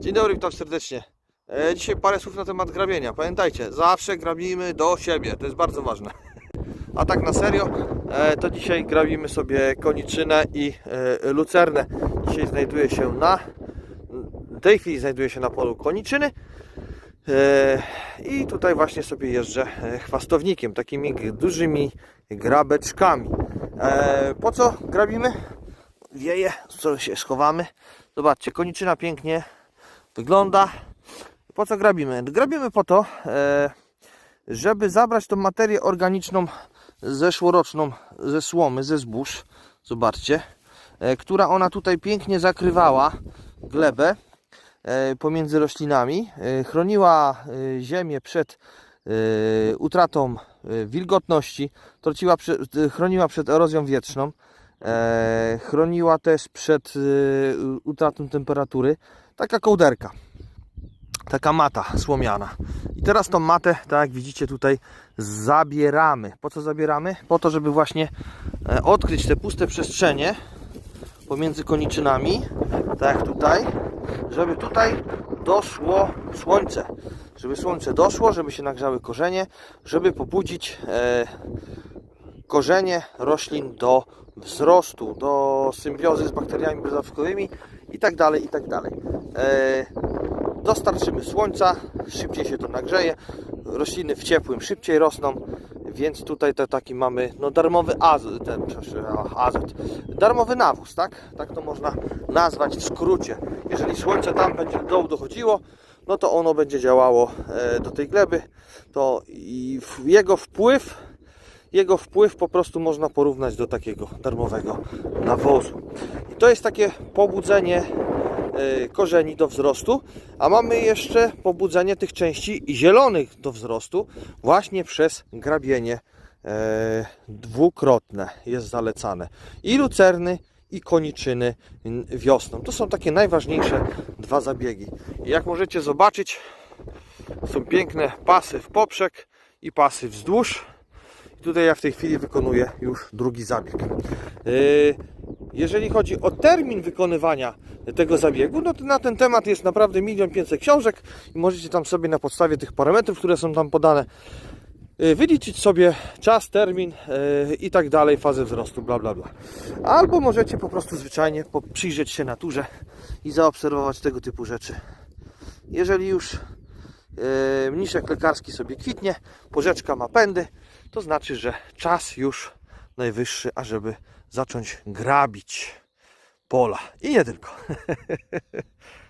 Dzień dobry, witam serdecznie. E, dzisiaj parę słów na temat grabienia. Pamiętajcie, zawsze grabimy do siebie, to jest bardzo ważne. A tak na serio, e, to dzisiaj grabimy sobie koniczynę i e, lucernę. Dzisiaj znajduję się na, w tej chwili znajduję się na polu koniczyny. I tutaj właśnie sobie jeżdżę chwastownikiem, takimi dużymi grabeczkami. Po co grabimy? Wieje, co się schowamy. Zobaczcie, koniczyna pięknie wygląda. Po co grabimy? Grabimy po to, e, żeby zabrać tą materię organiczną zeszłoroczną ze słomy, ze zbóż. Zobaczcie, e, która ona tutaj pięknie zakrywała glebę e, pomiędzy roślinami, chroniła ziemię przed utratą wilgotności, chroniła przed erozją wietrzną, chroniła też przed e, utratą temperatury. Taka kołderka, taka mata słomiana. I teraz tą matę, tak jak widzicie tutaj, zabieramy. Po co zabieramy? Po to, żeby właśnie e, odkryć te puste przestrzenie pomiędzy koniczynami, tak jak tutaj, żeby tutaj doszło słońce. Żeby słońce doszło, żeby się nagrzały korzenie, żeby pobudzić e, korzenie roślin do wzrostu, do symbiozy z bakteriami bezawkowymi i tak dalej, i tak. E, dostarczymy słońca, szybciej się to nagrzeje, rośliny w ciepłym szybciej rosną, więc tutaj to taki mamy no, darmowy azot, ten, azot, darmowy nawóz, tak? Tak to można nazwać w skrócie. Jeżeli słońce tam będzie do dołu dochodziło, no to ono będzie działało e, do tej gleby, to jego wpływ jego wpływ po prostu można porównać do takiego darmowego nawozu. I to jest takie pobudzenie e, korzeni do wzrostu, a mamy jeszcze pobudzenie tych części zielonych do wzrostu właśnie przez grabienie e, dwukrotne jest zalecane. I lucerny i koniczyny wiosną. To są takie najważniejsze dwa zabiegi. Jak możecie zobaczyć, są piękne pasy w poprzek i pasy wzdłuż. I tutaj ja w tej chwili wykonuję już drugi zabieg. Yy, Jeżeli chodzi o termin wykonywania tego zabiegu, no to na ten temat jest naprawdę milion pięćset książek i możecie tam sobie na podstawie tych parametrów, które są tam podane, yy, wyliczyć sobie czas, termin yy, i tak dalej, fazę wzrostu, bla bla bla. Albo możecie po prostu zwyczajnie przyjrzeć się naturze i zaobserwować tego typu rzeczy. Jeżeli już Yy, mniszek lekarski sobie kwitnie, porzeczka ma pędy, to znaczy, że czas już najwyższy, ażeby zacząć grabić pola. I nie tylko.